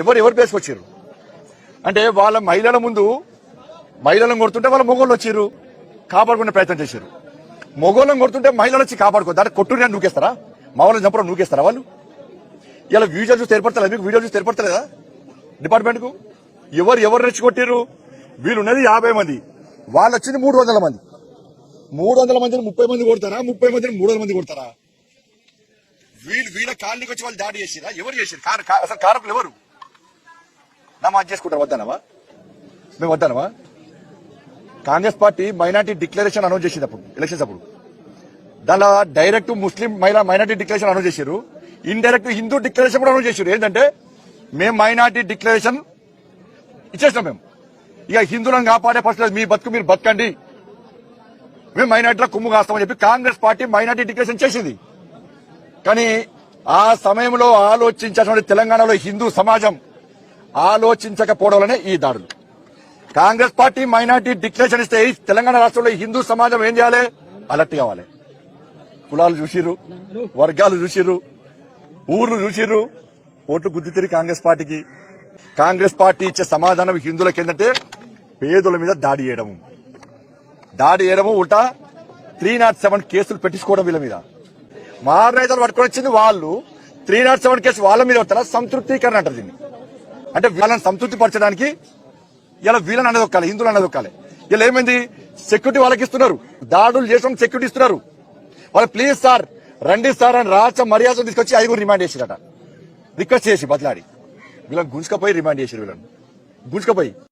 ఎవరు ఎవరు పేసుకొచ్చారు అంటే వాళ్ళ మహిళల ముందు మహిళలను కొడుతుంటే వాళ్ళ మొగోళ్ళు వచ్చారు కాపాడుకునే ప్రయత్నం చేశారు మొగోళ్ళని కొడుతుంటే మహిళలు వచ్చి కాపాడుకో దాన్ని కొట్టుని నూకేస్తారా? మా వాళ్ళని చంపడం నూకేస్తారా వాళ్ళు? ఇలా వీడియో చూసి ఏర్పడతలేదు మీకు? వీడియో చూసి ఏర్పడతలేదా? డిపార్ట్మెంట్కు? ఎవరు ఎవరు రెచ్చగొట్టారు వీళ్ళు ఉన్నది యాభై మంది. వాళ్ళు వచ్చింది మూడు వందల మంది. మూడు వందల మందిని ముప్పై మంది కొడతారా? ముప్పై మందిని మూడు వందల మంది కొడతారా? వీళ్ళు వీళ్ళ కాలనీకి వచ్చి వాళ్ళు దాడి చేసిరా ఎవరు చేసారు అసలు కారకులు ఎవరు? నమాజ్ చేసుకుంటారు వద్దనవా మేము వద్దనవా Congress party minority declaration announce చేసింది అప్పుడు ఎలక్షన్స్ అప్పుడు. దానిలో డైరెక్ట్ ముస్లిం మహిళా మైనార్టీ డిక్లరేషన్ అనౌన్స్ చేశారు. ఇండైరెక్ట్ హిందూ డిక్లరేషన్ కూడా అనౌన్స్ చేశారు. ఏంటంటే మేము మైనార్టీ డిక్లరేషన్ ఇచ్చేసినాం మేము. ఇక హిందువులను కాపాడే ఫస్ట్ మీ బతుకు మీరు బతకండి. మేము మైనార్టీలో కుమ్ము కాస్తామని చెప్పి కాంగ్రెస్ పార్టీ మైనార్టీ డిక్లరేషన్ చేసింది. కానీ ఆ సమయంలో ఆలోచించినటువంటి తెలంగాణలో హిందూ సమాజం ఆలోచించకపోవడం వల్లనే ఈ దాడులు. కాంగ్రెస్ పార్టీ మైనార్టీ డిక్లరేషన్ ఇస్తే తెలంగాణ రాష్ట్రంలో హిందూ సమాజం ఏం చేయాలి? అలర్ట్ కావాలి. కులాలు చూసిర్రు వర్గాలు చూసిర్రు ఊర్లు చూసిర్రు ఓట్లు గుద్దుతిరి కాంగ్రెస్ పార్టీకి. కాంగ్రెస్ పార్టీ ఇచ్చే సమాధానం హిందువులకి ఏంటంటే పేదల మీద దాడి చేయడం. దాడి చేయడము ఉల్టా త్రీ నాట్ సెవెన్ కేసులు పెట్టించుకోవడం వీళ్ళ మీద. రైతులు పట్టుకొని వచ్చింది వాళ్ళు. త్రీ నాట్ సెవెన్ కేసు వాళ్ళ మీద వస్తారా? సంతృప్తీకరణ అంటారు దీన్ని. అంటే వీళ్ళని సంతృప్తి పరచడానికి ఇలా వీళ్ళని అనేది ఒక్కాలి హిందువులు అనేది ఒక్కాలి. ఇలా ఏమైంది? సెక్యూరిటీ వాళ్ళకి ఇస్తున్నారు. దాడులు చేసిన సెక్యూరిటీ ఇస్తున్నారు. వాళ్ళు ప్లీజ్ సార్ రండి సార్ అని రాచ మర్యాద తీసుకొచ్చి ఐదుగురు రిమాండ్ చేసిరట. రిక్వెస్ట్ చేసి బదిలాడి వీళ్ళని గుంజుకపోయి రిమాండ్ చేసిరు వీళ్ళని. గుంజుకపోయి.